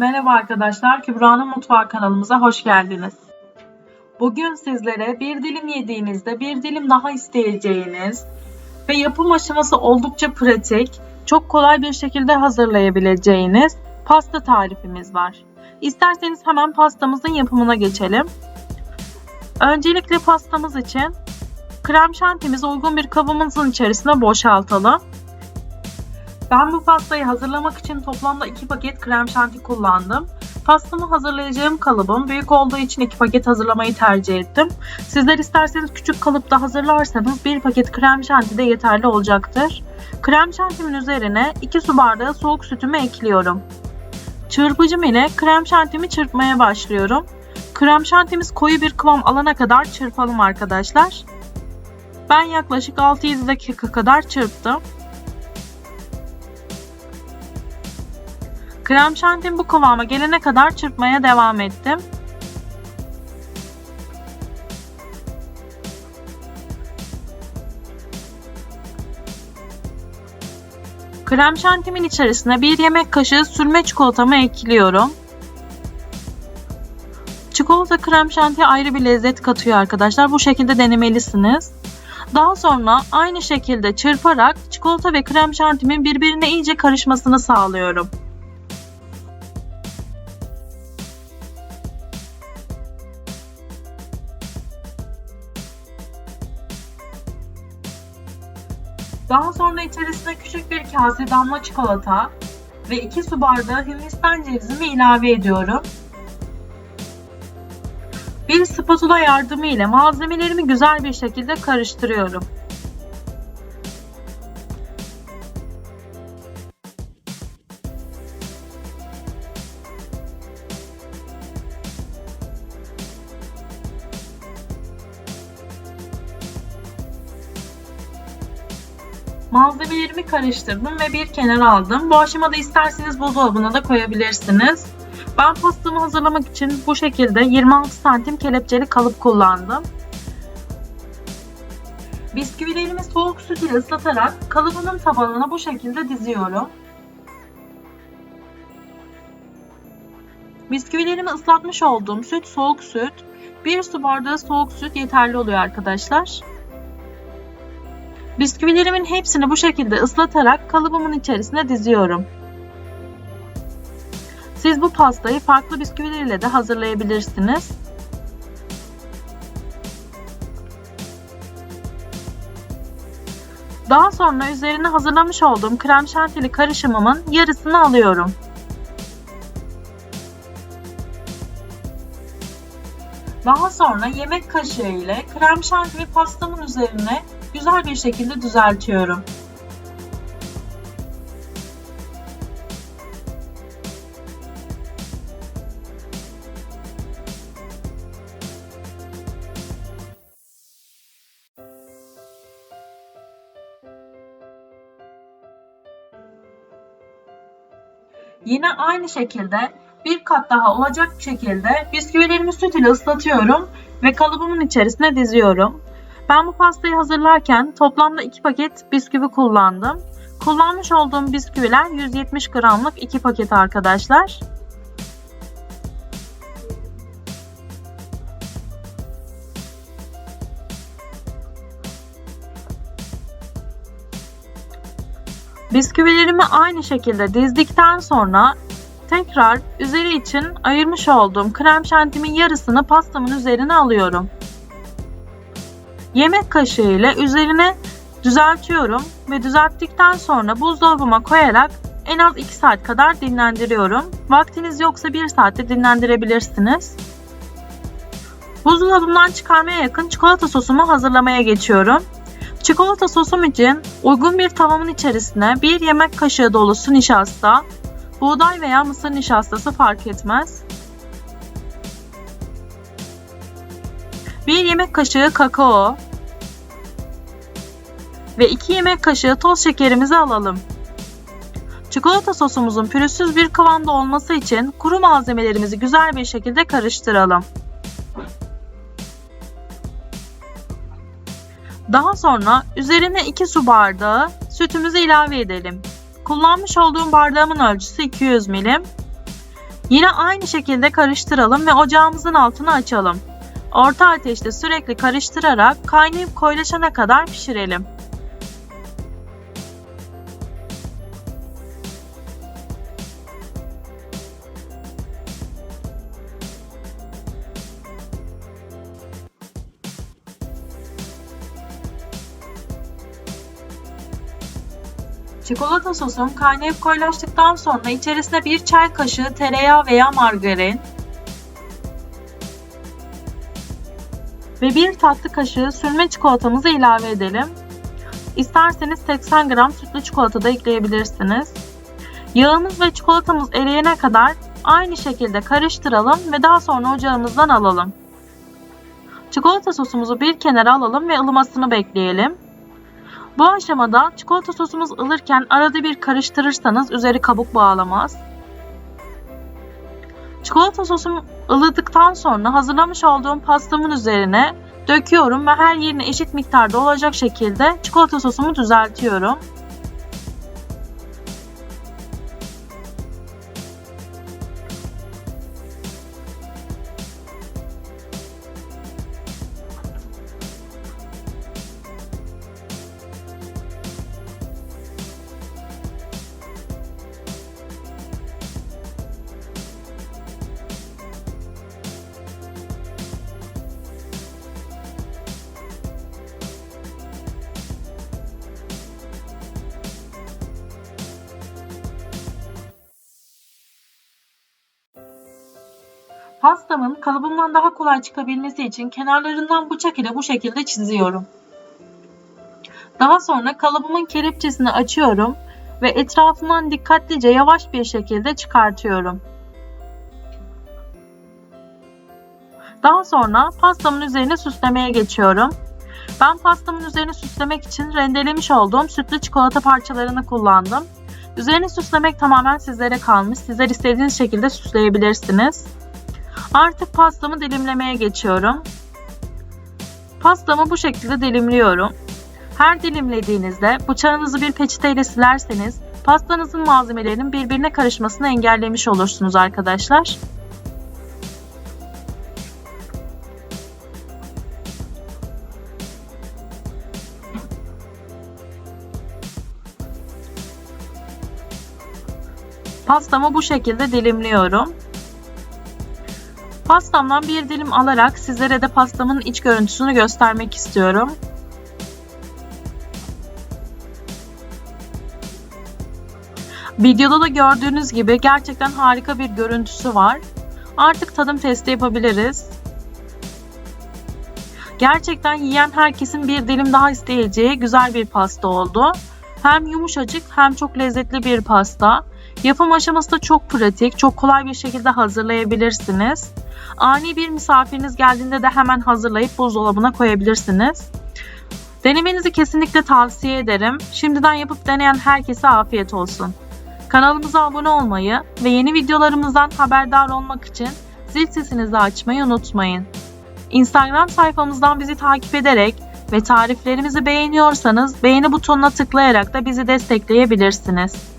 Merhaba arkadaşlar, Kübra'nın Mutfağı kanalımıza hoş geldiniz. Bugün sizlere bir dilim yediğinizde bir dilim daha isteyeceğiniz ve yapım aşaması oldukça pratik, çok kolay bir şekilde hazırlayabileceğiniz pasta tarifimiz var. İsterseniz hemen pastamızın yapımına geçelim. Öncelikle pastamız için krem şantimizi uygun bir kabımızın içerisine boşaltalım. Ben bu pastayı hazırlamak için toplamda 2 paket krem şanti kullandım. Pastamı hazırlayacağım kalıbım büyük olduğu için 2 paket hazırlamayı tercih ettim. Sizler isterseniz küçük kalıpta hazırlarsanız 1 paket krem şanti de yeterli olacaktır. Krem şantimin üzerine 2 su bardağı soğuk sütümü ekliyorum. Çırpıcım ile krem şantimi çırpmaya başlıyorum. Krem şantimiz koyu bir kıvam alana kadar çırpalım arkadaşlar. Ben yaklaşık 6-7 dakika kadar çırptım. Krem şantim bu kıvama gelene kadar çırpmaya devam ettim. Krem şantimin içerisine bir yemek kaşığı sürme çikolatamı ekliyorum. Çikolata krem şantiye ayrı bir lezzet katıyor arkadaşlar. Bu şekilde denemelisiniz. Daha sonra aynı şekilde çırparak çikolata ve krem şantimin birbirine iyice karışmasını sağlıyorum. Daha sonra içerisine küçük bir kase damla çikolata ve 2 su bardağı hindistan cevizimi ilave ediyorum. Bir spatula yardımı ile malzemelerimi güzel bir şekilde karıştırıyorum. Malzemelerimi karıştırdım ve bir kenara aldım. Bu aşamada isterseniz buzdolabına da koyabilirsiniz. Ben pastamı hazırlamak için bu şekilde 26 santim kelepçeli kalıp kullandım. Bisküvilerimi soğuk süt ile ıslatarak kalıbımın tabanına bu şekilde diziyorum. Bisküvilerimi ıslatmış olduğum süt soğuk süt, 1 su bardağı soğuk süt yeterli oluyor arkadaşlar. Bisküvilerimin hepsini bu şekilde ıslatarak kalıbımın içerisine diziyorum. Siz bu pastayı farklı bisküviler ile de hazırlayabilirsiniz. Daha sonra üzerine hazırlamış olduğum krem şantili karışımımın yarısını alıyorum. Daha sonra yemek kaşığı ile krem şantili pastamın üzerine güzel bir şekilde düzeltiyorum. Yine aynı şekilde bir kat daha olacak şekilde bisküvilerimi süt ile ıslatıyorum ve kalıbımın içerisine diziyorum. Ben bu pastayı hazırlarken toplamda 2 paket bisküvi kullandım. Kullanmış olduğum bisküviler 170 gramlık 2 paket arkadaşlar. Bisküvilerimi aynı şekilde dizdikten sonra tekrar üzeri için ayırmış olduğum krem şantimin yarısını pastamın üzerine alıyorum. Yemek kaşığı ile üzerine düzeltiyorum ve düzelttikten sonra buzdolabıma koyarak en az 2 saat kadar dinlendiriyorum. Vaktiniz yoksa 1 saatte dinlendirebilirsiniz. Buzdolabından çıkarmaya yakın çikolata sosumu hazırlamaya geçiyorum. Çikolata sosum için uygun bir tavamın içerisine 1 yemek kaşığı dolusu nişasta, buğday veya mısır nişastası fark etmez. 1 yemek kaşığı kakao ve 2 yemek kaşığı toz şekerimizi alalım. Çikolata sosumuzun pürüzsüz bir kıvamda olması için kuru malzemelerimizi güzel bir şekilde karıştıralım. Daha sonra üzerine 2 su bardağı sütümüzü ilave edelim. Kullanmış olduğum bardağımın ölçüsü 200 milim. Yine aynı şekilde karıştıralım ve ocağımızın altını açalım. Orta ateşte sürekli karıştırarak kaynayıp koyulaşana kadar pişirelim. Çikolata sosum kaynayıp koyulaştıktan sonra içerisine bir çay kaşığı tereyağı veya margarin ve bir tatlı kaşığı sürme çikolatamızı ilave edelim. İsterseniz 80 gram sütlü çikolata da ekleyebilirsiniz. Yağımız ve çikolatamız eriyene kadar aynı şekilde karıştıralım ve daha sonra ocağımızdan alalım. Çikolata sosumuzu bir kenara alalım ve ılımasını bekleyelim. Bu aşamada çikolata sosumuz ılırken arada bir karıştırırsanız üzeri kabuk bağlamaz. Çikolata sosum ılıdıktan sonra hazırlamış olduğum pastamın üzerine döküyorum ve her yerine eşit miktarda olacak şekilde çikolata sosumu düzeltiyorum. Pastamın kalıbımdan daha kolay çıkabilmesi için kenarlarından bıçak ile bu şekilde çiziyorum. Daha sonra kalıbımın kelepçesini açıyorum ve etrafından dikkatlice yavaş bir şekilde çıkartıyorum. Daha sonra pastamın üzerine süslemeye geçiyorum. Ben pastamın üzerine süslemek için rendelemiş olduğum sütlü çikolata parçalarını kullandım. Üzerini süslemek tamamen sizlere kalmış. Sizler istediğiniz şekilde süsleyebilirsiniz. Artık pastamı dilimlemeye geçiyorum. Pastamı bu şekilde dilimliyorum. Her dilimlediğinizde bıçağınızı bir peçeteyle silerseniz pastanızın malzemelerinin birbirine karışmasını engellemiş olursunuz arkadaşlar. Pastamı bu şekilde dilimliyorum. Pastamdan bir dilim alarak sizlere de pastamın iç görüntüsünü göstermek istiyorum. Videoda da gördüğünüz gibi gerçekten harika bir görüntüsü var. Artık tadım testi yapabiliriz. Gerçekten yiyen herkesin bir dilim daha isteyeceği güzel bir pasta oldu. Hem yumuşacık hem çok lezzetli bir pasta. Yapım aşaması da çok pratik, çok kolay bir şekilde hazırlayabilirsiniz. Ani bir misafiriniz geldiğinde de hemen hazırlayıp buzdolabına koyabilirsiniz. Denemenizi kesinlikle tavsiye ederim. Şimdiden yapıp deneyen herkese afiyet olsun. Kanalımıza abone olmayı ve yeni videolarımızdan haberdar olmak için zil sesinizi açmayı unutmayın. Instagram sayfamızdan bizi takip ederek ve tariflerimizi beğeniyorsanız beğeni butonuna tıklayarak da bizi destekleyebilirsiniz.